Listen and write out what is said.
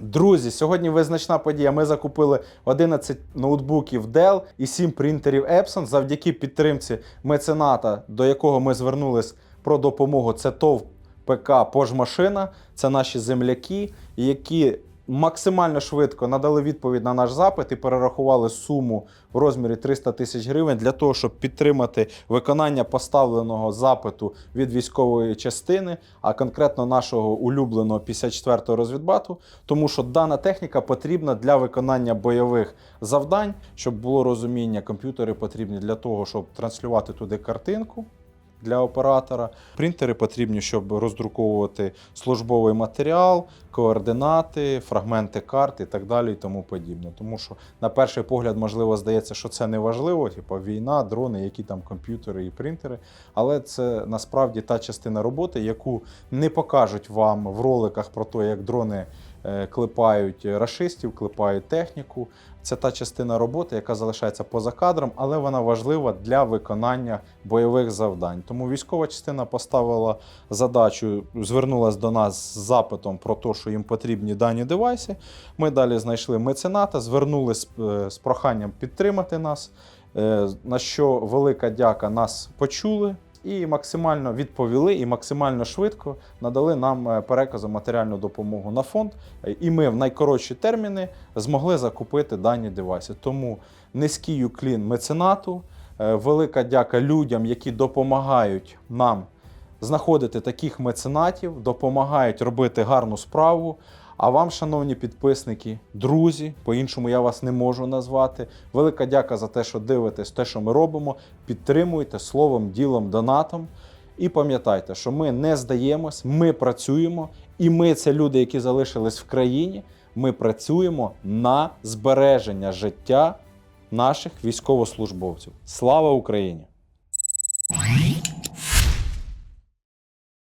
Друзі, сьогодні визначна подія. Ми закупили 11 ноутбуків Dell і 7 принтерів Epson завдяки підтримці мецената, до якого ми звернулись про допомогу. Це ТОВ ПК Пожмашина. Це наші земляки, які максимально швидко надали відповідь на наш запит і перерахували суму в розмірі 300 тисяч гривень для того, щоб підтримати виконання поставленого запиту від військової частини, а конкретно нашого улюбленого 54-го розвідбату, тому що дана техніка потрібна для виконання бойових завдань, щоб було розуміння, комп'ютери потрібні для того, щоб транслювати туди картинку. Для оператора принтери потрібні, щоб роздруковувати службовий матеріал, координати, фрагменти карт і так далі, і тому подібне. Тому що на перший погляд, можливо, здається, що це не важливо, типу війна, дрони, які там комп'ютери і принтери. Але це насправді та частина роботи, яку не покажуть вам в роликах про те, як дрони е, клепають рашистів, клепають техніку. Це та частина роботи, яка залишається поза кадром, але вона важлива для виконання бойових завдань. Тому військова частина поставила задачу, звернулася до нас з запитом про те, що їм потрібні дані девайси. Ми далі знайшли мецената, звернулися з, з проханням підтримати нас. е, На що велика дяка нас почули і максимально відповіли, і максимально швидко надали нам е, переказу матеріальну допомогу на фонд. Е, І ми в найкоротші терміни змогли закупити дані девайси. Тому низький уклін меценату, е, велика дяка людям, які допомагають нам знаходити таких меценатів, допомагають робити гарну справу. А вам, шановні підписники, друзі, по-іншому я вас не можу назвати. Велика дяка за те, що дивитесь те, що ми робимо. Підтримуйте словом, ділом, донатом. І пам'ятайте, що ми не здаємось, ми працюємо, і ми це люди, які залишились в країні. Ми працюємо на збереження життя наших військовослужбовців. Слава Україні!